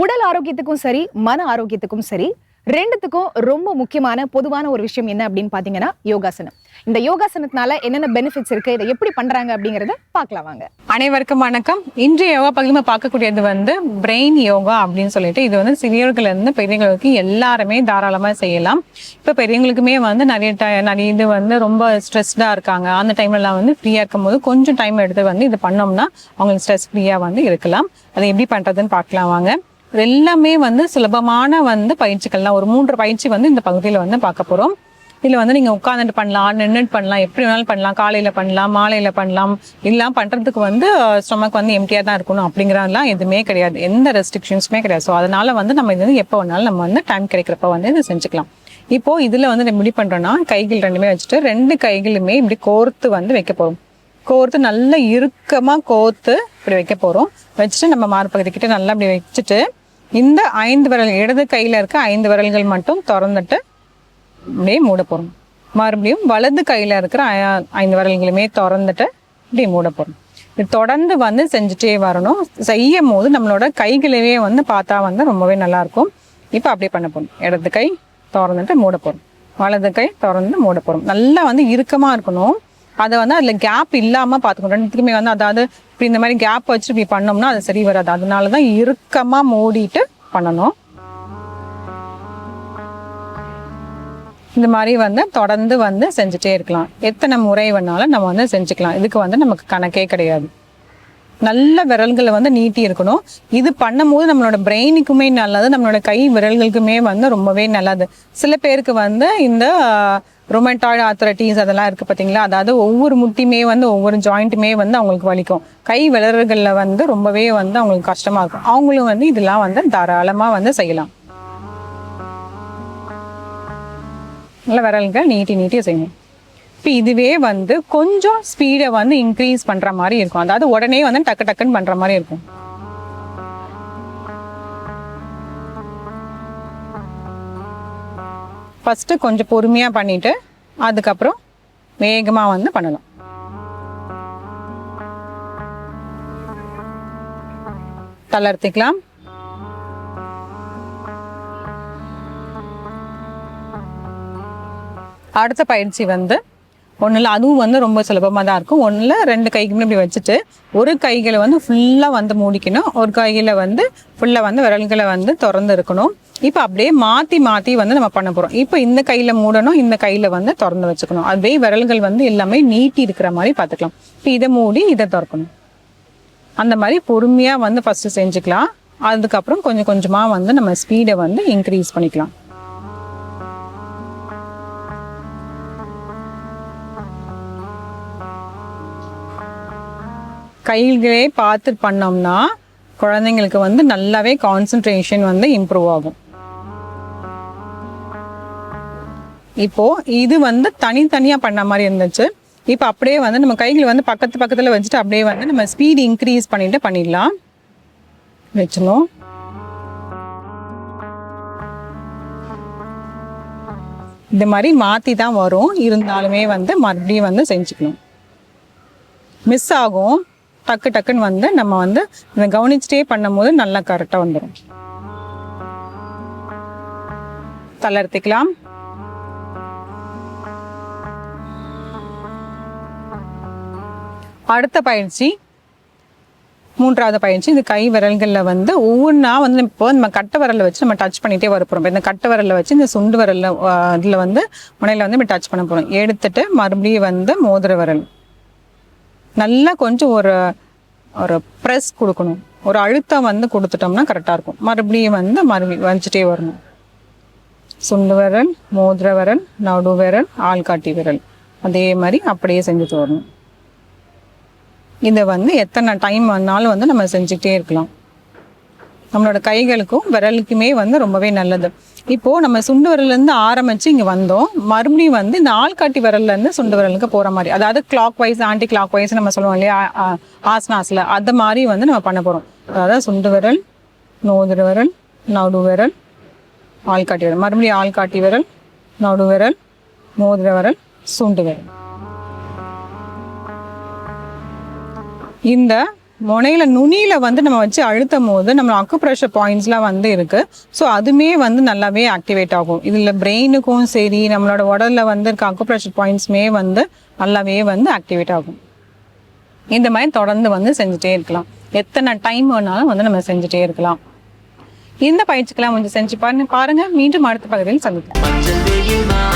உடல் ஆரோக்கியத்துக்கும் சரி மன ஆரோக்கியத்துக்கும் சரி ரெண்டுத்துக்கும் ரொம்ப முக்கியமான பொதுவான ஒரு விஷயம் என்ன அப்படின்னு பாத்தீங்கன்னா யோகாசனம். இந்த யோகாசனத்தினால என்னென்ன பெனிஃபிட்ஸ் இருக்கு இதை எப்படி பண்றாங்க அப்படிங்கறத பார்க்கலாம் வாங்க. அனைவருக்கும் வணக்கம். இன்றைய யோகா பகுதியில் பார்க்கக்கூடியது வந்து பிரெயின் யோகா அப்படின்னு சொல்லிட்டு இது வந்து சிறியவர்கள் இருந்து பெரியவங்களுக்கு எல்லாருமே தாராளமா செய்யலாம். இப்போ பெரியவங்களுக்குமே வந்து நிறைய நிறைய இது வந்து ரொம்ப ஸ்ட்ரெஸ்டா இருக்காங்க. அந்த டைம்லலாம் வந்து ஃப்ரீயா இருக்கும்போது கொஞ்சம் டைம் எடுத்து வந்து இது பண்ணோம்னா அவங்களுக்கு ஸ்ட்ரெஸ் ஃப்ரீயா வந்து இருக்கலாம். அதை எப்படி பண்றதுன்னு பார்க்கலாம் வாங்க. எல்லாமே வந்து சுலபமான வந்து பயிற்சிகள்லாம் ஒரு மூன்று பயிற்சி வந்து இந்த பகுதியில் வந்து பார்க்க போகிறோம் இதில் வந்து நீங்கள் உட்காந்துட்டு பண்ணலாம் நின்றுட்டு பண்ணலாம் எப்படி வேணாலும் பண்ணலாம் காலையில் பண்ணலாம் மாலையில் பண்ணலாம் எல்லாம் பண்ணுறதுக்கு வந்து ஸ்டொமக் வந்து எம்டியாக தான் இருக்கணும் அப்படிங்கிறதெல்லாம் எதுவுமே கிடையாது. எந்த ரெஸ்ட்ரிக்ஷன்ஸுமே கிடையாது. ஸோ அதனால் வந்து நம்ம இது வந்து எப்போ வேணாலும் நம்ம வந்து டைம் கிடைக்கிறப்ப வந்து இதை செஞ்சுக்கலாம். இப்போது இதில் வந்து நம்ம இப்படி பண்ணுறோன்னா கைகள் ரெண்டுமே வச்சுட்டு ரெண்டு கைகளுமே இப்படி கோர்த்து வந்து வைக்க போகிறோம் கோர்த்து நல்லா இறுக்கமாக கோர்த்து இப்படி வைக்க போகிறோம் வச்சுட்டு நம்ம மார்பகுதி கிட்ட நல்லா இப்படி வச்சுட்டு இந்த ஐந்து விரல் இடது கையில் இருக்க ஐந்து விரல்கள் மட்டும் திறந்துட்டு அப்படியே மூட போகிறோம் மறுபடியும் வலது கையில் இருக்கிற ஐந்து விரல்களுமே திறந்துட்டு இப்படியே மூட போகிறோம் இது தொடர்ந்து வந்து செஞ்சுட்டே வரணும். செய்யும் போது நம்மளோட கைகளவே வந்து பார்த்தா வந்து ரொம்பவே நல்லாயிருக்கும் இப்போ அப்படியே பண்ண போகணும் இடது கை திறந்துட்டு மூட போகிறோம் வலது கை திறந்து மூட போகிறோம் நல்லா வந்து இறுக்கமாக இருக்கணும். அதை வந்து அதில் கேப் இல்லாமல் பார்த்துக்கணும். ரெண்டுத்துக்குமே வந்து அதாவது இப்படி இந்த மாதிரி கேப் வச்சு இப்படி பண்ணோம்னா அது சரி வராது. அதனால தான் இறுக்கமாக மூடிட்டு பண்ணணும். இந்த மாதிரி வந்து தொடர்ந்து வந்து செஞ்சுட்டே இருக்கலாம். எத்தனை முறை வேணாலும் நம்ம வந்து செஞ்சுக்கலாம். இதுக்கு வந்து நமக்கு கணக்கே கிடையாது. நல்ல விரல்களை வந்து நீட்டி இருக்கணும். இது பண்ணும்போது நம்மளோட பிரெயினுக்குமே நல்லது. நம்மளோட கை விரல்களுக்குமே வந்து ரொம்பவே நல்லது. சில பேருக்கு வந்து இந்த ரொமட்டாய்டு ஆத்தரைட்டிஸ் அதெல்லாம் இருக்குது பார்த்தீங்களா அதாவது ஒவ்வொரு முட்டியுமே வந்து ஒவ்வொரு ஜாயிண்ட்டுமே வந்து அவங்களுக்கு வலிக்கும். கை விளர்களில் வந்து ரொம்பவே வந்து அவங்களுக்கு கஷ்டமாக இருக்கும். அவங்களும் வந்து இதெல்லாம் வந்து தாராளமாக வந்து செய்யலாம். நல்ல விரல்கள் நீட்டி நீட்டி செய்யணும். இப்போ இதுவே வந்து கொஞ்சம் ஸ்பீடை வந்து இன்க்ரீஸ் பண்ணுற மாதிரி இருக்கும். அதாவது உடனே வந்து டக்கு டக்குன்னு பண்ணுற மாதிரி இருக்கும். ஃபஸ்ட்டு கொஞ்சம் பொறுமையாக பண்ணிவிட்டு அதுக்கப்புறம் வேகமாக வந்து பண்ணலாம் தளர்த்திக்கலாம். அடுத்த பயிற்சி வந்து ஒன்றில் அதுவும் வந்து ரொம்ப சுலபமாக தான் இருக்கும். ஒன்றில் ரெண்டு கைக்குமே இப்படி வச்சுட்டு ஒரு கைகளை வந்து ஃபுல்லாக வந்து மூடிக்கணும். ஒரு கையில் வந்து ஃபுல்லாக வந்து விரல்களை வந்து திறந்து இருக்கணும். இப்போ அப்படியே மாற்றி மாற்றி வந்து நம்ம பண்ண போகிறோம் இப்போ இந்த கையில் மூடணும் இந்த கையில் வந்து திறந்து வச்சுக்கணும். அதுவே விரல்கள் வந்து எல்லாமே நீட்டி இருக்கிற மாதிரி பார்த்துக்கலாம் இப்போ இதை மூடி இதை திறக்கணும். அந்த மாதிரி பொறுமையாக வந்து ஃபஸ்ட்டு செஞ்சுக்கலாம். அதுக்கப்புறம் கொஞ்சம் கொஞ்சமாக வந்து நம்ம ஸ்பீடை வந்து இன்க்ரீஸ் பண்ணிக்கலாம். கைகளே பார்த்து பண்ணோம்னா குழந்தைங்களுக்கு வந்து நல்லாவே கான்சென்ட்ரேஷன் வந்து இம்ப்ரூவ் ஆகும். இப்போது இது வந்து தனித்தனியாக பண்ண மாதிரி இருந்துச்சு. இப்போ அப்படியே வந்து நம்ம கைகளை வந்து பக்கத்து பக்கத்தில் வச்சுட்டு அப்படியே வந்து நம்ம ஸ்பீட் இன்க்ரீஸ் பண்ணிட்டு பண்ணிடலாம். வச்சிடணும். இந்த மாதிரி மாற்றி தான் வரும். இருந்தாலுமே வந்து மறுபடியும் வந்து செஞ்சுக்கணும். மிஸ் ஆகும். டக்கு டக்குன்னு வந்து நம்ம வந்து இதை கவனிச்சுட்டே பண்ணும்போது நல்லா கரெக்டாக வந்துடும் தளர்த்திக்கலாம் அடுத்த பயிற்சி மூன்றாவது பயிற்சி இது கை விரல்களில் வந்து ஒவ்வொன்றா வந்து இப்போ நம்ம கட்டை விரலை வச்சு நம்ம டச் பண்ணிகிட்டே வர போகிறோம் இந்த கட்டை விரலில் வச்சு இந்த சுண்டு விரலில் இதில் வந்து முனையில் வந்து நம்ம டச் பண்ண போகிறோம் எடுத்துட்டு மறுபடியும் வந்து மோதிர விரல். நல்லா கொஞ்சம் ஒரு ஒரு ப்ரெஸ் கொடுக்கணும். ஒரு அழுத்தம் வந்து கொடுத்துட்டோம்னா கரெக்டாக இருக்கும். மறுபடியும் வந்து மறுபடியும் வச்சுட்டே வரணும். சுண்டு விரல் மோதிர விரல் நடு விரல் ஆள்காட்டி விரல். அதே மாதிரி அப்படியே செஞ்சுட்டு வரணும். இதை வந்து எத்தனை டைம் வந்தாலும் வந்து நம்ம செஞ்சுக்கிட்டே இருக்கலாம். நம்மளோட கைகளுக்கும் விரலுக்குமே வந்து ரொம்பவே நல்லது. இப்போது நம்ம சுண்டு விரல்லேருந்து ஆரம்பித்து இங்கே வந்தோம். மறுபடியும் வந்து இந்த ஆள்காட்டி விரல்லேருந்து சுண்டு விரலுக்கு போகிற மாதிரி அதாவது clockwise anticlockwise நம்ம சொல்லுவோம் இல்லையா? ஆஸ்னாஸில் ஆசனாஸ்ல. அந்த மாதிரி வந்து நம்ம பண்ண போகிறோம் அதாவது சுண்டு விரல் நோதுரு விரல் நடு விரல் ஆள்காட்டி விரல். மறுபடியும் ஆள்காட்டி விரல் நடு விரல் மோதிர விரல் சுண்டு விரல். இந்த முனையில் நுனியில் வந்து நம்ம வச்சு அழுத்தும் போது நம்ம அக்குப்ரெஷர் பாயிண்ட்ஸ்லாம் வந்து இருக்குது ஸோ அதுமே வந்து நல்லாவே ஆக்டிவேட் ஆகும். இதில் பிரெயினுக்கும் சரி நம்மளோட உடலில் வந்து இருக்க அக்குப்ரெஷர் பாயிண்ட்ஸுமே வந்து நல்லாவே வந்து ஆக்டிவேட் ஆகும். இந்த மாதிரி தொடர்ந்து வந்து செஞ்சுட்டே இருக்கலாம். எத்தனை டைம் வேணாலும் வந்து நம்ம செஞ்சுட்டே இருக்கலாம். இந்த பயிற்சிக்கெல்லாம் கொஞ்சம் செஞ்சு பாருங்க. பாருங்க. மீண்டும் அடுத்த பகுதியில் சந்திக்கலாம்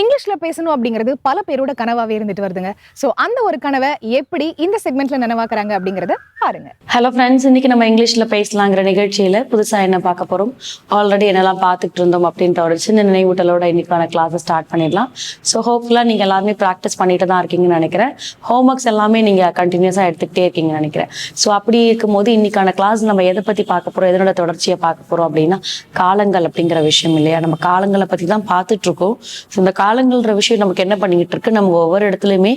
இங்கிலீஷில் பேசணும் அப்படிங்கிறது பல பேரோட கனவாகவே இருந்துட்டு வருதுங்க. ஸோ அந்த ஒரு கனவை எப்படி இந்த செக்மெண்ட்ல நினைவாக்குறாங்க அப்படிங்கறத பாருங்க. ஹலோ ஃப்ரெண்ட்ஸ் இன்னைக்கு நம்ம இங்கிலீஷில் பேசலாங்கிற நிகழ்ச்சியில் புதுசாக என்ன பார்க்க போகிறோம் ஆல்ரெடி என்னெல்லாம் பார்த்துட்டு இருந்தோம் அப்படின்ற ஒரு சின்ன நினைவூட்டலோட இன்னைக்கான கிளாஸை ஸ்டார்ட் பண்ணிடலாம். ஸோ ஹோப்ஃபுல்லாக நீங்கள் எல்லாருமே ப்ராக்டிஸ் பண்ணிட்டு தான் இருக்கீங்கன்னு நினைக்கிறேன். ஹோம்ஒர்க்ஸ் எல்லாமே நீங்கள் கண்டினியூஸாக எடுத்துக்கிட்டே இருக்கீங்கன்னு நினைக்கிறேன். ஸோ அப்படி இருக்கும்போது இன்னைக்கான கிளாஸ் நம்ம எதை பற்றி பார்க்க போகிறோம் எதனோட தொடர்ச்சியை பார்க்க போகிறோம் அப்படின்னா காலங்கள் அப்படிங்கிற விஷயம் இல்லையா? நம்ம காலங்களை பற்றி தான் பார்த்துட்ருக்கோம் ஸோ இந்த காலங்கள்ன்ற விஷயம் நமக்கு என்ன பண்ணிக்கிட்டு இருக்கு? நம்ம ஒவ்வொரு இடத்துலையுமே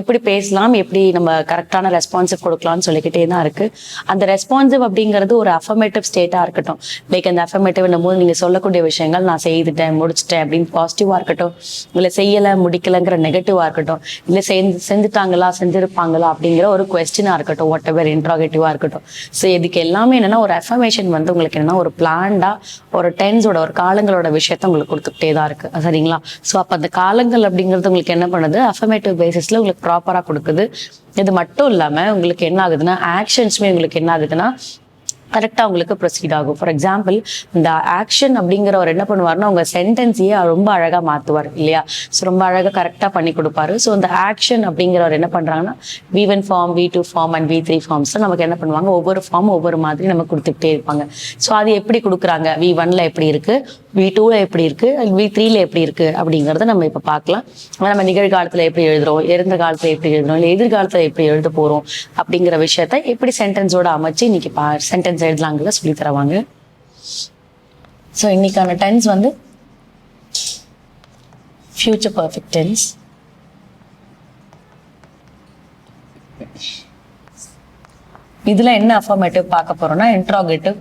எப்படி பேசலாம் எப்படி நம்ம கரெக்டான ரெஸ்பான்சிவ் கொடுக்கலாம்னு சொல்லிக்கிட்டே தான் இருக்கு. அந்த ரெஸ்பான்சிவ் அப்படிங்கிறது ஒரு அஃபர்மேட்டிவ் ஸ்டேட்டாக இருக்கட்டும். லைக் அந்த அஃபர்மேட்டிவ் போது நீங்கள் சொல்லக்கூடிய விஷயங்கள் நான் செய்துட்டேன் முடிச்சிட்டேன் அப்படின்னு பாசிட்டிவாக இருக்கட்டும். இல்லை செய்யலை முடிக்கலைங்கிற நெகட்டிவாக இருக்கட்டும். இல்லை செஞ்சு செஞ்சுட்டாங்களா செஞ்சிருப்பாங்களா அப்படிங்கிற ஒரு கொஸ்டினாக இருக்கட்டும். வாட் எவர் இன்ட்ராகேட்டிவாக இருக்கட்டும். ஸோ இதுக்கு எல்லாமே என்னன்னா ஒரு அஃபர்மேஷன் வந்து உங்களுக்கு என்னன்னா ஒரு பிளான்டா ஒரு டென்ஸோட ஒரு காலங்களோட விஷயத்த உங்களுக்கு கொடுத்துக்கிட்டே தான் இருக்கு. சரிங்களா? ஸோ அப்போ அந்த காலங்கள் அப்படிங்கிறது உங்களுக்கு என்ன பண்ணுது? அஃபர்மேட்டிவ் பேசிஸில் உங்களுக்கு ப்ராப்பராக கொடுக்குது. இது மட்டும் இல்லாமல் உங்களுக்கு என்ன ஆகுதுன்னா ஆக்ஷன்ஸுமே உங்களுக்கு என்ன ஆகுதுன்னா கரெக்டாக உங்களுக்கு ப்ரொசீட் ஆகும். ஃபார் எக்ஸாம்பிள் இந்த ஆக்ஷன் அப்படிங்கிறவர் என்ன பண்ணுவார்னா உங்கள் சென்டென்ஸையே ரொம்ப அழகாக மாற்றுவார் இல்லையா? ஸோ ரொம்ப அழகாக கரெக்டாக பண்ணி கொடுப்பாரு. ஸோ இந்த ஆக்ஷன் அப்படிங்கிறவர் என்ன பண்ணுறாங்கன்னா V one form V two form and V three forms நமக்கு என்ன பண்ணுவாங்க? ஒவ்வொரு ஃபார்ம் ஒவ்வொரு மாதிரி நம்ம கொடுத்துக்கிட்டே இருப்பாங்க. ஸோ அது எப்படி கொடுக்குறாங்க? வி ஒன்ல எப்படி இருக்குது வி டூவில் எப்படி இருக்குது வி த்ரீல எப்படி இருக்கு? அப்படிங்கிறத நம்ம இப்போ பார்க்கலாம். நம்ம நிகழ்காலத்தில் எப்படி எழுதுறோம்? இறந்த காலத்தில் எப்படி எழுதுறோம்? இல்லை எதிர்காலத்தில் எப்படி எழுத போகிறோம் அப்படிங்கிற விஷயத்த எப்படி சென்டென்ஸோட அமைச்சு இன்னைக்கு பா சென்டென்ஸ் எழுதலாங்கிறத சொல்லி தருவாங்க. ஸோ இன்னைக்கான டென்ஸ் வந்து ஃபியூச்சர் பர்ஃபெக்ட் டென்ஸ் இதில் என்ன அஃபர்மேட்டிவ் பார்க்க போகிறோம்னா interrogative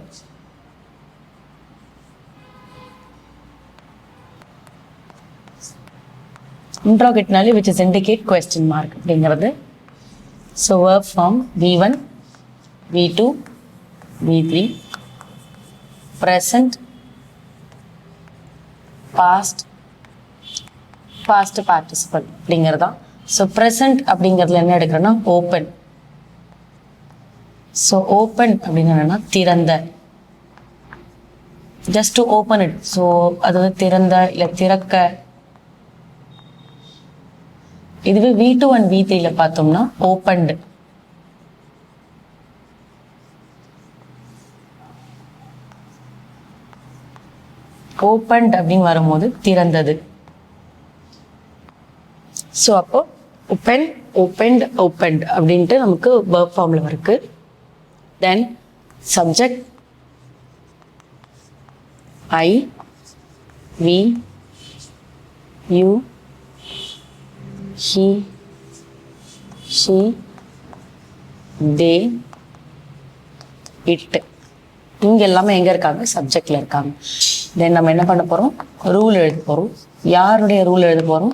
இன்ட்ராகேட்னாலே which is indicate question mark அப்படிங்கிறது. So work form V one V two V three present past past participle அப்படிங்கிறது தான் ஸோ ப்ரெசன்ட் அப்படிங்கிறதுல என்ன எடுக்கிறோன்னா ஓப்பன் ஸோ ஓப்பன் அப்படின்னு என்னன்னா திறந்த. Just to open it so அதாவது திறந்த இல்லை திறக்க. இதுவே வி டூ அண்ட் வி த்ரீல பார்த்தோம்னா ஓப்பன்டு ஓப்பன்ட் அப்படின்னு வரும்போது திறந்தது. ஸோ அப்போ ஓப்பன் ஓப்பன்ட் ஓப்பன்ட் அப்படின்ட்டு நமக்கு வேர்ப் ஃபார்மில் இருக்கு. Then subject I we you he she they it இங்க எல்லாமே எங்க இருக்காங்க? சப்ஜெக்ட்ல இருக்காங்க. தென் நம்ம என்ன பண்ண போறோம்? ரூல் எழுத போறோம். யாருடைய ரூல் எழுத போறோம்?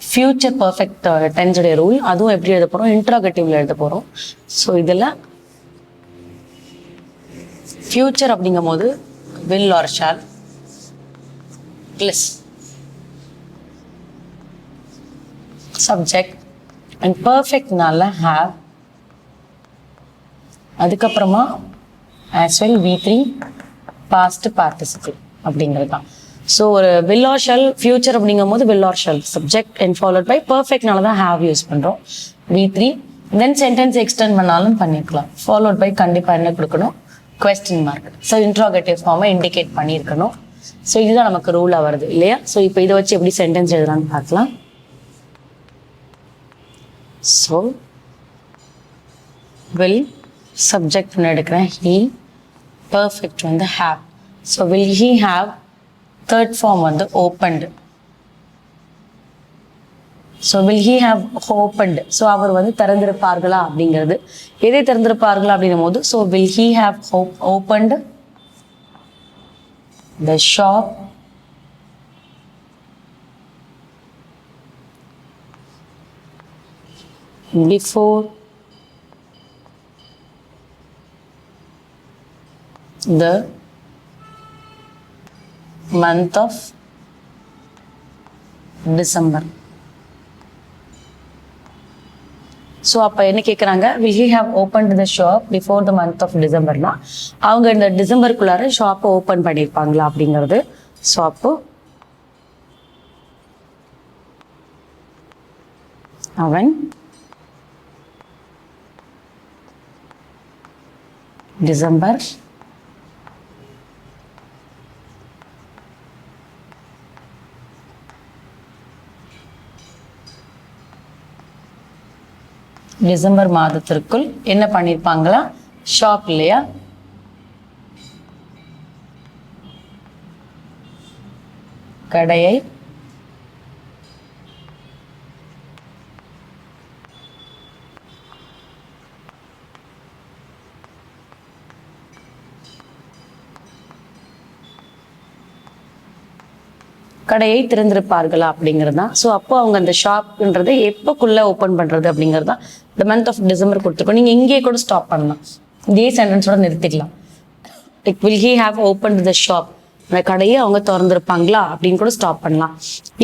ஃபியூச்சர் பர்ஃபெக்ட் டென்ஸுடைய ரூல் அதுவும் எப்படி எழுத போறோம்? இன்ட்ராகட்டிவ்ல எழுத போறோம். ஸோ இதில் ஃபியூச்சர் அப்படிங்கும் போது will or shall plus subject and பர்ஃபெக்ட்னால have அதுக்கப்புறமா as well V three past participle அப்படிங்கிறது தான் ஸோ ஒரு வில் ஆர் ஷெல் ஃபியூச்சர் அப்படிங்கும் போது will or shall subject and followed by பர்ஃபெக்ட்னால தான் ஹாவ் யூஸ் பண்ணுறோம் V three then sentence extend பண்ணாலும் பண்ணிக்கலாம் ஃபாலோட் பை கண்டிப்பாக என்ன கொடுக்கணும்? கொஸ்டின் மார்க் ஸோ இன்ட்ராகேட்டிவ் ஃபார்மை இண்டிகேட் பண்ணியிருக்கணும். ஸோ இதுதான் நமக்கு ரூலாக வருது இல்லையா? ஸோ இப்போ இதை வச்சு எப்படி சென்டென்ஸ் எழுதலாம்னு பார்க்கலாம். ஸோ வில் சப்ஜெக்ட் ஒன்று எடுக்கிறேன். ஹீ பர்ஃபெக்ட் வந்து have so will he have third form வந்து opened so will he have opened so அவர் வந்து திறந்திருப்பார்களா அப்படிங்கிறது. எதை திறந்திருப்பார்களா அப்படின்னும் போது so will he have opened the shop before the month of December. So அப்போ என்ன கேட்குறாங்க will he have open the shop before the month of டிசம்பர்னா அவங்க இந்த டிசம்பருக்குள்ளார ஷாப்பை ஓப்பன் பண்ணியிருப்பாங்களா அப்படிங்கிறது ஷாப்பு அவன் டிசம்பர் டிசம்பர் மாதத்திற்குள் என்ன பண்ணியிருப்பாங்களா ஷாப் இல்லையா? கடையை கடையை திறந்திருப்பார்களா அப்படிங்கிறது தான். ஸோ அப்போ அவங்க அந்த ஷாப்ன்றது எப்போக்குள்ளே ஓப்பன் பண்ணுறது அப்படிங்கிறது தான் இந்த மந்த் ஆஃப் டிசம்பர் கொடுத்துருக்கோம். நீங்கள் இங்கேயே கூட ஸ்டாப் பண்ணலாம். இதே சென்டென்ஸோட நிறுத்திக்கலாம். Like will he have open the shop அந்த கடையை அவங்க திறந்துருப்பாங்களா அப்படின்னு கூட ஸ்டாப் பண்ணலாம்.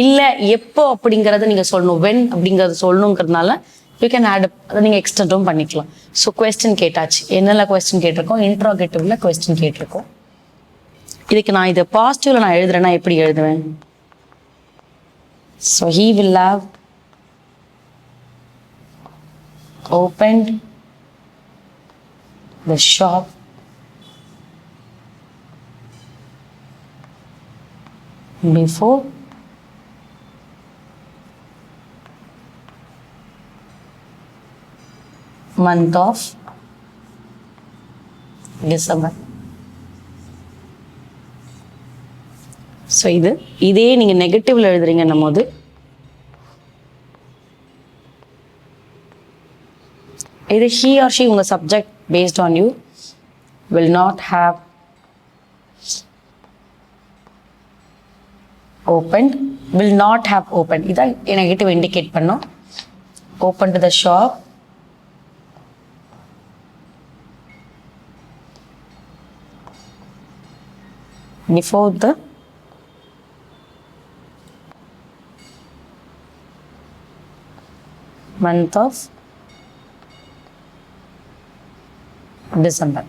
இல்லை எப்போ அப்படிங்கிறத நீங்கள் சொல்லணும். வென் அப்படிங்கிறத சொல்லணுங்கிறதுனால யூ கேன் ஆட் அதை நீங்கள் எக்ஸ்டெண்டும் பண்ணிக்கலாம். ஸோ கொஸ்டின் கேட்டாச்சு. என்னென்ன கொஸ்டின் கேட்டிருக்கோம்? இன்ட்ராகேட்டிவ்ல கொஸ்டின் கேட்டிருக்கோம். இதுக்கு நான் இதை பாசிட்டிவ்ல நான் எழுதுறேன்னா எப்படி எழுதுவேன்? So he will have opened the shop before month of December. So இது இதே நீங்கள் நெகட்டிவ்ல எழுதுறீங்கன்னும் போது இது ஹீ ஆர் ஷீ உங்கள் subject based on you will not have open will not have open இதான் நெகட்டிவ் இண்டிகேட் பண்ணோம். Open to the shop before the month of December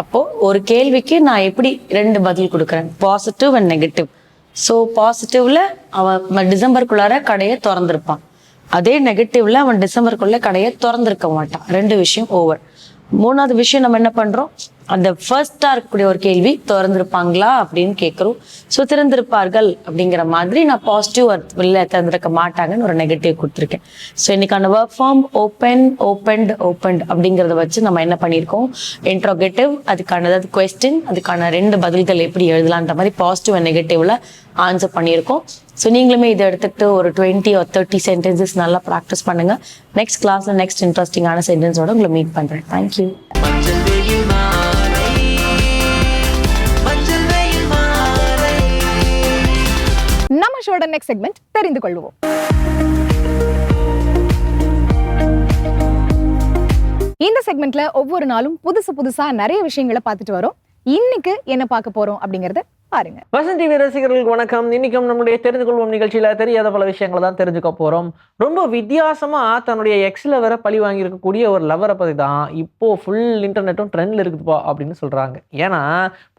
அப்போ ஒரு கேள்விக்கு நான் எப்படி ரெண்டு பதில் கொடுக்குறேன்? பாசிட்டிவ் அண்ட் நெகட்டிவ் ஸோ பாசிட்டிவ்ல அவன் டிசம்பருக்குள்ளார கடையை திறந்திருப்பான். அதே நெகட்டிவ்ல அவன் டிசம்பருக்குள்ள கடையை திறந்திருக்க மாட்டான். ரெண்டு விஷயம் ஓவர் மூணாவது விஷயம் நம்ம என்ன பண்றோம்? அந்த ஃபர்ஸ்டா இருக்கக்கூடிய ஒரு கேள்வி திறந்திருப்பாங்களா? அப்படின்னு கேட்குறோம் ஸோ திறந்திருப்பார்கள் அப்படிங்கிற மாதிரி நான் பாசிட்டிவ் வெளில திறந்திருக்க மாட்டாங்கன்னு ஒரு நெகட்டிவ் கொடுத்துருக்கேன். ஸோ இன்னைக்கான work form open opened opened அப்படிங்கிறத வச்சு நம்ம என்ன பண்ணியிருக்கோம்? இன்ட்ரோகேட்டிவ் அதுக்கான அதாவது கொஸ்டின் அதுக்கான ரெண்டு பதில்கள் எப்படி எழுதலான்ற மாதிரி பாசிட்டிவ் அண்ட் நெகட்டிவ்ல ஆன்சர் பண்ணியிருக்கோம். ஸோ நீங்களுமே இதை எடுத்துக்கிட்டு ஒரு டுவெண்ட்டி ஒரு தேர்ட்டி சென்டென்சஸ் நல்லா ப்ராக்டிஸ் பண்ணுங்க. நெக்ஸ்ட் கிளாஸில் நெக்ஸ்ட் இன்ட்ரெஸ்டிங்கான சென்டென்ஸோட உங்களை மீட் பண்ணுறேன் தேங்க்யூ ஷோட நெக்ஸ்ட் செக்மெண்ட் தெரிந்து கொள்வோம். இந்த செக்மெண்ட்ல ஒவ்வொரு நாளும் புதுசு புதுசா நிறைய விஷயங்களை பார்த்துட்டு வரோம். இன்னைக்கு என்ன பார்க்க போறோம் அப்படிங்கறத பாருங்க. வசந்த் டிவி ரசிகர்களுக்கு வணக்கம். இன்னைக்கும் நம்மளுடைய தெரிந்து கொள்வோம் நிகழ்ச்சியில தெரியாத பல விஷயங்களை தான் தெரிஞ்சுக்க போறோம். ரொம்ப வித்தியாசமா தன்னுடைய எக்ஸ்ல வர பழி வாங்கியிருக்கக்கூடிய ஒரு லவரை பத்தி தான் இப்போ ஃபுல் இன்டர்நெட்டும் ட்ரெண்ட்ல இருக்குதுப்பா அப்படின்னு சொல்றாங்க. ஏன்னா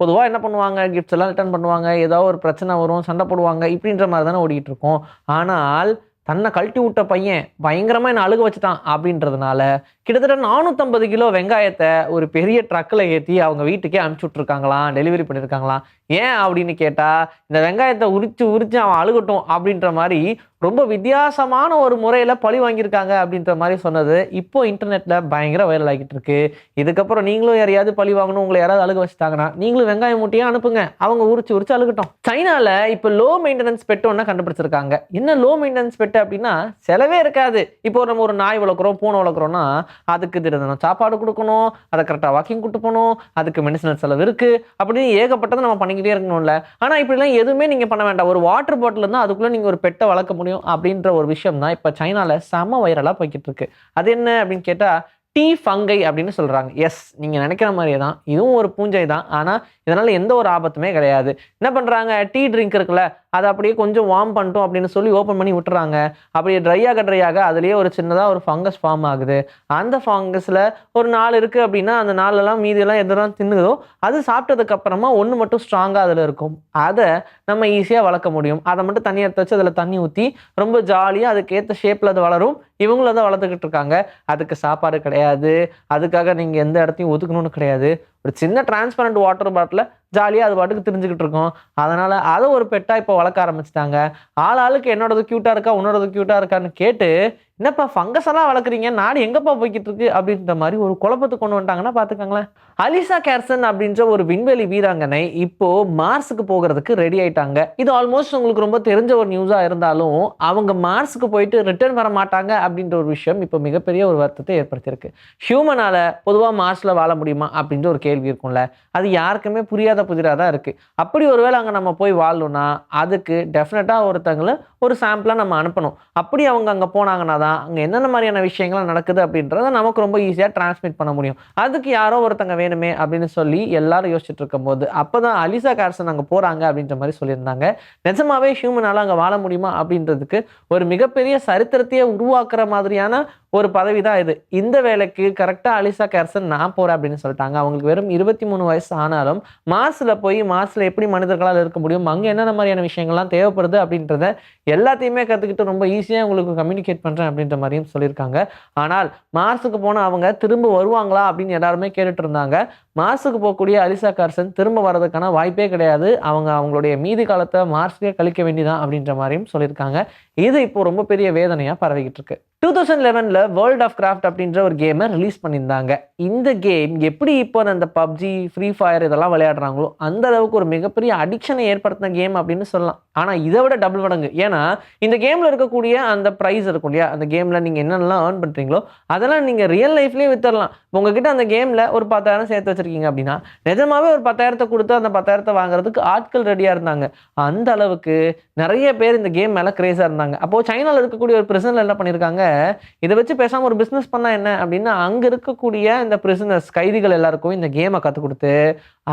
பொதுவா என்ன பண்ணுவாங்க? கிஃப்ட்ஸ் எல்லாம் ரிட்டர்ன் பண்ணுவாங்க. ஏதாவது ஒரு பிரச்சனை வரும் சண்டை போடுவாங்க இப்படின்ற மாதிரி தானே ஓடிட்டு இருக்கோம். ஆனால் தன்னை கழட்டி விட்ட பையன் பயங்கரமா என்ன அழுக வச்சுட்டான் அப்படின்றதுனால கிட்டத்தட்ட நானூற்றம்பது கிலோ வெங்காயத்தை ஒரு பெரிய ட்ரக்கில் ஏற்றி அவங்க வீட்டுக்கே அனுப்பிச்சி விட்ருக்காங்களாம் டெலிவரி பண்ணியிருக்காங்களாம் ஏன் அப்படின்னு கேட்டால் இந்த வெங்காயத்தை உரிச்சு உரிச்சு அவன் அழுகட்டும் அப்படின்ற மாதிரி ரொம்ப வித்தியாசமான ஒரு முறையில் பழி வாங்கியிருக்காங்க அப்படின்ற மாதிரி சொன்னது இப்போ இன்டர்நெட்டில் பயங்கர வைரல் ஆகிட்டு இருக்கு. இதுக்கப்புறம் நீங்களும் யாரையாவது பழி வாங்கணும் உங்களை யாராவது அழுக வச்சுட்டாங்கன்னா நீங்களும் வெங்காயம் மூட்டையே அனுப்புங்க. அவங்க உரிச்சு உரிச்சு அழுகட்டும். சைனாவில் இப்போ லோ மெயின்டெனன்ஸ் பெட் ஒன்று கண்டுபிடிச்சிருக்காங்க. என்ன லோ மெயின்டெனன்ஸ் பெட் அப்படின்னா செலவே இருக்காது. இப்போ நம்ம ஒரு நாய் வளர்க்குறோம் பூனை வளர்க்குறோம்னா அதுக்கு தினம் சாப்பாடு கொடுக்கணும் அதை கரெக்டாக வாக்கிங் கூட்டு போகணும் அதுக்கு மெடிசனல் செலவு இருக்குது அப்படின்னு ஏகப்பட்டதை நம்ம பண்ணிக்கிட்டே இருக்கணும்ல. ஆனால் இப்படிலாம் எதுவுமே நீங்கள் பண்ண வேண்டாம். ஒரு வாட்டர் பாட்டில் இருந்தால் அதுக்குள்ளே நீங்கள் ஒரு பெட்டை வளர்க்க முடியும் அப்படின்ற ஒரு விஷயம் தான் இப்போ சைனாவில் செம வைரலாக போய்கிட்டு இருக்கு. அது என்ன அப்படின்னு கேட்டால் டீ ஃபங்கை அப்படின்னு சொல்கிறாங்க எஸ் நீங்கள் நினைக்கிற மாதிரியே தான் இதுவும் ஒரு பூஞ்சை தான் ஆனால் இதனால் எந்த ஒரு ஆபத்துமே கிடையாது. என்ன பண்ணுறாங்க டீ ட்ரிங்க் இருக்குல்ல அதை அப்படியே கொஞ்சம் வார்ம் பண்ணிட்டோம் அப்படின்னு சொல்லி ஓப்பன் பண்ணி விட்டுறாங்க. அப்படியே ட்ரை ஆக ட்ரை ஆக அதுலேயே ஒரு சின்னதாக ஒரு ஃபங்கஸ் ஃபார்ம் ஆகுது. அந்த ஃபங்கஸில் ஒரு நாலு இருக்குது அப்படின்னா அந்த நாளெல்லாம் மீதியெல்லாம் எதெல்லாம் தின்னுதோ அது சாப்பிட்டதுக்கப்புறமா ஒன்று மட்டும் ஸ்ட்ராங்காக அதில் இருக்கும். அதை நம்ம ஈஸியாக வளர்க்க முடியும். அதை மட்டும் தண்ணி எடுத்து வச்சு அதில் தண்ணி ஊற்றி ரொம்ப ஜாலியாக அதுக்கேற்ற ஷேப்பில் அது வளரும். இவங்களும் தான் வளர்த்துக்கிட்டு இருக்காங்க. அதுக்கு சாப்பாடு கிடையாது. அதுக்காக நீங்கள் எந்த இடத்தையும் ஒதுக்கணும்னு கிடையாது. ஒரு சின்ன டிரான்ஸ்பரண்ட் வாட்டர் பாட்டில் ஜாலியாக அது பாட்டுக்கு தெரிஞ்சுக்கிட்டு இருக்கோம். அதனால் அதை ஒரு பெட்டாக இப்போ வளர்க்க ஆரம்பிச்சிட்டாங்க. ஆள் ஆளுக்கு என்னோடது க்யூட்டாக இருக்கா உன்னோடது க்யூட்டாக இருக்கான்னு கேட்டு என்னப்பா ஃபங்கஸ் எல்லாம் வளர்க்குறீங்க நாடு எங்கப்பா போய்கிட்டு இருக்கு அப்படின்ற மாதிரி ஒரு குழப்பத்துக்கு கொண்டு வந்துட்டாங்கன்னா பார்த்துக்கோங்களேன். அலிசா கேர்சன் அப்படின்ற ஒரு விண்வெளி வீராங்கனை இப்போ மார்ஸுக்கு போகிறதுக்கு ரெடி ஆயிட்டாங்க. இது ஆல்மோஸ்ட் உங்களுக்கு ரொம்ப தெரிஞ்ச ஒரு நியூஸாக இருந்தாலும் அவங்க மார்ஸுக்கு போயிட்டு ரிட்டர்ன் வர மாட்டாங்க அப்படின்ற ஒரு விஷயம் இப்போ மிகப்பெரிய ஒரு வருத்தத்தை ஏற்படுத்தியிருக்கு. ஹியூமனால பொதுவாக மார்ஸில் வாழ முடியுமா அப்படின்ற ஒரு கேள்வி இருக்கும்ல. அது யாருக்குமே புரியாத புதிராக தான் இருக்குது அப்படி ஒருவேளை அங்கே நம்ம போய் வாழணும்னா அதுக்கு டெஃபினட்டாக ஒருத்தங்களை ஒரு சாம்பிளாக நம்ம அனுப்பணும். அப்படி அவங்க அங்கே போனாங்கன்னா தான் அங்கே என்னென்ன மாதிரியான விஷயங்கள்லாம் நடக்குது அப்படின்றத நமக்கு ரொம்ப ஈஸியாக டிரான்ஸ்மிட் பண்ண முடியும். அதுக்கு யாரோ ஒருத்தங்க வேணுமே அப்படின்னு சொல்லி எல்லாரும் யோசிச்சுட்டு இருக்கும்போது அப்போ தான் அலிசா கார்சன் அங்கே போகிறாங்க அப்படின்ற மாதிரி சொல்லியிருந்தாங்க. நிஜமாவே ஹியூமனால் அங்கே வாழ முடியுமா அப்படின்றதுக்கு ஒரு மிகப்பெரிய சரித்திரத்தையே உருவாக்குற மாதிரியான ஒரு பதவி தான் இது. இந்த வேலைக்கு கரெக்டாக அலிசா கேர்சன் நான் போகிறேன் அப்படின்னு சொல்லிட்டாங்க. அவங்களுக்கு வெறும் இருபத்தி மூணு வயசு ஆனாலும் மார்ஸில் போய் மார்ஸில் எப்படி மனிதர்களால் இருக்க முடியும் அங்கே என்னென்ன மாதிரியான விஷயங்கள்லாம் தேவைப்படுது அப்படின்றத எல்லாத்தையுமே கற்றுக்கிட்டு ரொம்ப ஈஸியாக உங்களுக்கு கம்யூனிகேட் பண்ணுறேன் அப்படின்ற மாதிரியும் சொல்லியிருக்காங்க. ஆனால் மார்ஸுக்கு போன அவங்க திரும்ப வருவாங்களா அப்படின்னு எல்லாருமே கேட்டுட்டு இருந்தாங்க. மார்ஸுக்கு போகக்கூடிய அலிசா கார்சன் திரும்ப வர்றதுக்கான வாய்ப்பே கிடையாது. அவங்க அவங்களுடைய மீதி காலத்தை மார்ஸ்லேயே கழிக்க வேண்டிதான் அப்படின்ற மாதிரியும் சொல்லியிருக்காங்க. இது இப்போ ரொம்ப பெரிய வேதனையாக பரவிக்கிட்டு இருக்கு. டூ தௌசண்ட் லெவனில் வேர்ல்ட் ஆஃப் கிராஃப்ட் அப்படின்ற ஒரு கேமை ரிலீஸ் பண்ணியிருந்தாங்க. இந்த கேம் எப்படி இப்போ அந்த பப்ஜி ஃப்ரீ ஃபயர் இதெல்லாம் விளையாடுறாங்களோ அந்த அளவுக்கு ஒரு மிகப்பெரிய அடிக்ஷனை ஏற்படுத்தின கேம் அப்படின்னு சொல்லலாம். ஆனால் இதை விட டபுள் மடங்கு. ஏன்னா இந்த கேமில் இருக்கக்கூடிய அந்த ப்ரைஸ் இருக்கும் இல்லையா? அந்த கேமில் நீங்கள் என்னென்னலாம் ஏர்ன் பண்ணுறீங்களோ அதெல்லாம் நீங்கள் ரியல் லைஃப்லேயே வித்துடலாம் உங்ககிட்ட அந்த கேமில் ஒரு பத்தாயிரம் சேர்த்து வச்சுருக்கீங்க அப்படின்னா நிஜமாகவே ஒரு பத்தாயிரத்தை கொடுத்து அந்த பத்தாயிரத்தை வாங்குறதுக்கு ஆட்கள் ரெடியாக இருந்தாங்க. அந்த அளவுக்கு நிறைய பேர் இந்த கேம் மேலே கிரேஸாக இருந்தாங்க. அப்போது சைனாவில் இருக்கக்கூடிய ஒரு பிரசனில் என்ன பண்ணியிருக்காங்க இதை வச்சு பேசாமல் ஒரு பிஸ்னஸ் பண்ணால் என்ன? அப்படின்னா அங்கே இருக்கக்கூடிய இந்த பிரிசனர்ஸ் கைதிகள் எல்லாருக்கும் இந்த கேமை கற்றுக் கொடுத்து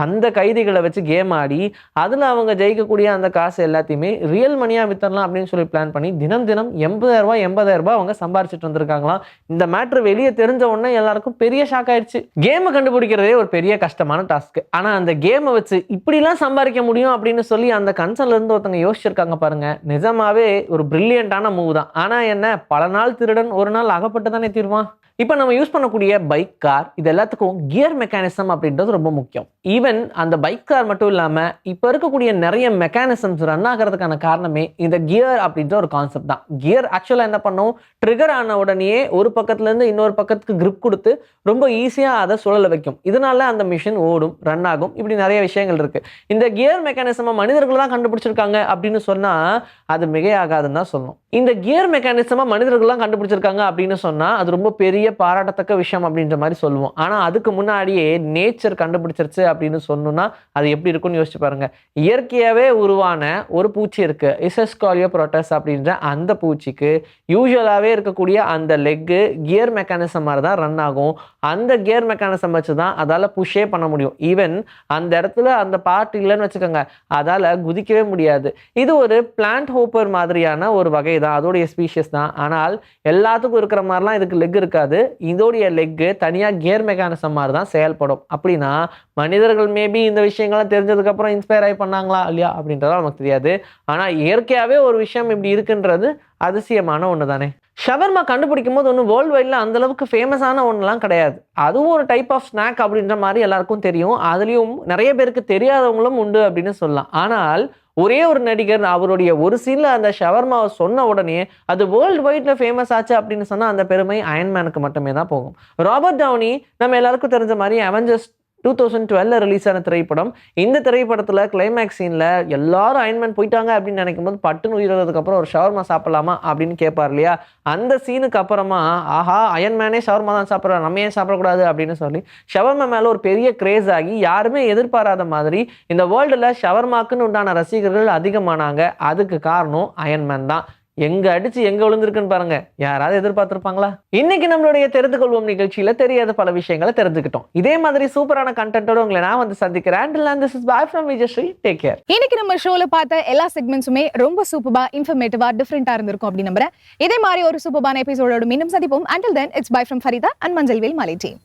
அந்த கைதிகளை வச்சு கேம் ஆடி அதில் அவங்க ஜெயிக்கக்கூடிய அந்த காசு எல்லாத்தையுமே ரியல் மணியாக வித்தரலாம் அப்படின்னு சொல்லி பிளான் பண்ணி தினம் தினம் எண்பதாயிரரூபா எண்பதாயிரரூபா அவங்க சம்பாரிச்சிட்டு வந்திருக்காங்களாம். இந்த மேட்ரு வெளியே தெரிஞ்ச உடனே எல்லாருக்கும் பெரிய ஷாக் ஆயிடுச்சு. கேமை கண்டுபிடிக்கிறதே ஒரு பெரிய கஷ்டமான டாஸ்க் ஆனால் அந்த கேமை வச்சு இப்படிலாம் சம்பாதிக்க முடியும் அப்படின்னு சொல்லி அந்த கன்சர்ன்ல இருந்து ஒருத்தங்க யோசிச்சிருக்காங்க பாருங்க. நிஜமாவே ஒரு ப்ரில்லியண்ட்டான மூவ் தான். ஆனால் என்ன பல நாள் திருடன் ஒரு நாள் அகப்பட்டு தானே தீருவான்? இப்போ நம்ம யூஸ் பண்ணக்கூடிய பைக் கார் இது எல்லாத்துக்கும் கியர் மெக்கானிசம் அப்படின்றது ரொம்ப முக்கியம். ஈவன் அந்த பைக் கார் மட்டும் இல்லாமல் இப்போ இருக்கக்கூடிய நிறைய மெக்கானிசம்ஸ் ரன் ஆகிறதுக்கான காரணமே இந்த கியர் அப்படின்ற ஒரு கான்செப்ட் தான். கியர் ஆக்சுவலாக என்ன பண்ணும்? ட்ரிகர் ஆன உடனேயே ஒரு பக்கத்துலேருந்து இன்னொரு பக்கத்துக்கு கிரிப் கொடுத்து ரொம்ப ஈஸியாக அதை சுழல வைக்கும். இதனால அந்த மிஷின் ஓடும் ரன் ஆகும். இப்படி நிறைய விஷயங்கள் இருக்கு. இந்த கியர் மெக்கானிசமை மனிதர்கள் தான் கண்டுபிடிச்சிருக்காங்க அப்படின்னு சொன்னால் அது மிகையாகாதுன்னு தான் சொல்லணும். இந்த கியர் மெக்கானிசமாக மனிதர்கள்லாம் கண்டுபிடிச்சிருக்காங்க அப்படின்னு சொன்னால் அது ரொம்ப பெரிய பாராட்டத்தக்க விஷயம் அப்படின்ற மாதிரி சொல்லுவோம். ஆனால் அதுக்கு முன்னாடியே நேச்சர் கண்டுபிடிச்சிருச்சு அப்படின்னு சொன்னோம்னா அது எப்படி இருக்கும்னு யோசிச்சு பாருங்க. இயற்கையாகவே உருவான ஒரு பூச்சி இருக்கு. இசஸ்காலியோ ப்ரோட்டஸ் அப்படின்ற அந்த பூச்சிக்கு யூஸ்வலாகவே இருக்கக்கூடிய அந்த லெக்கு கியர் மெக்கானிசம் மாதிரி தான் ரன் ஆகும். அந்த கியர் மெக்கானிசம் வச்சு தான் அதால் புஷ்ஷே பண்ண முடியும். ஈவன் அந்த இடத்துல அந்த பார்ட் இல்லைன்னு வச்சுக்கோங்க. அதால் குதிக்கவே முடியாது. இது ஒரு பிளான்ட் ஹோப்பர் மாதிரியான ஒரு வகை தான் அதோடைய ஸ்பீஷியஸ் தான். ஆனால் எல்லாத்துக்கும் இருக்கிற மாதிரிலாம் இதுக்கு லெக் இருக்காது. காலு இதோடைய லெக்கு தனியாக கியர் மெக்கானிசம் மாதிரி தான் செயல்படும். அப்படின்னா மனிதர்கள் மேபி இந்த விஷயங்கள்லாம் தெரிஞ்சதுக்கப்புறம் இன்ஸ்பயர் ஆகி பண்ணாங்களா? இல்லையா? அப்படின்றதெல்லாம் நமக்கு தெரியாது. ஆனால் இயற்கையாகவே ஒரு விஷயம் இப்படி இருக்குன்றது அதிசயமான ஒன்று தானே ஷவர்மா கண்டுபிடிக்கும் போது ஒன்றும் வேர்ல்டு வைடில் அந்தளவுக்கு ஃபேமஸான ஒன்றுலாம் கிடையாது. அதுவும் ஒரு டைப் ஆஃப் ஸ்நாக் அப்படின்ற மாதிரி எல்லாருக்கும் தெரியும். அதுலேயும் நிறைய பேருக்கு தெரியாதவங்களும் உண்டு அப்படின்னு சொல்லலாம். ஆனால் ஒரே ஒரு நடிகர் அவருடைய ஒரு சீனில் அந்த ஷவர்மாவை சொன்ன உடனே அது வேர்ல்டு வைட்ல ஃபேமஸ் ஆச்சு அப்படின்னு சொன்னால் அந்த பெருமை அயன்மேனுக்கு மட்டுமே தான் போகும். ராபர்ட் டவுனி நம்ம எல்லாருக்கும் தெரிஞ்ச மாதிரி அவெஞ்சர்ஸ் டூ தௌசண்ட் டுவெல்ல ரிலீஸ் ஆன திரைப்படம். இந்த திரைப்படத்தில் கிளைமேக்ஸ் சீனில் எல்லாரும் அயன்மேன் போயிட்டாங்க அப்படின்னு நினைக்கும் போது பட்டுன்னு உயிரிழந்ததுக்கு ஒரு ஷவர்மா சாப்பிடலாமா அப்படின்னு கேட்பார் இல்லையா? அந்த சீனுக்கு அப்புறமா ஆஹா அயன்மேனே ஷவர்மா தான் சாப்பிட்றோம் நம்ம ஏன் சாப்பிடக்கூடாது அப்படின்னு சொல்லி ஷவர்மா மேலே ஒரு பெரிய கிரேஸ் ஆகி யாருமே எதிர்பாராத மாதிரி இந்த வேர்ல்டில் ஷவர்மாக்குன்னு உண்டான ரசிகர்கள் அதிகமானாங்க. அதுக்கு காரணம் அயன்மேன் தான். எங்க அடிச்சு எங்க விழுந்திருக்குன்னு பாருங்க. யாராவது எதிர்பார்த்திருப்பாங்களா? இன்னைக்கு நம்மளுடைய தெரிந்து கொள்வோம் நிகழ்ச்சியில தெரியாத பல விஷயங்களை தெரிஞ்சுக்கிட்டோம். இதே மாதிரி சூப்பரான கண்டென்ட்டோட உங்களை நான் வந்து சந்திக்கிறேன். This is bye from Vijayasri take care இன்னைக்கு நம்ம ஷோல பார்த்த எல்லா செக்மெண்ட்ஸுமே ரொம்ப சூப்பரா இன்ஃபர்மேட்டிவா டிஃப்ரெண்டா இருந்திருக்கும் அப்படின்னு நம்புறேன். இதே மாதிரி ஒரு சூப்பரான எபிசோடோட மீண்டும் சந்திப்போம். Until then it's bye from Farida and Manjalvel Maalai team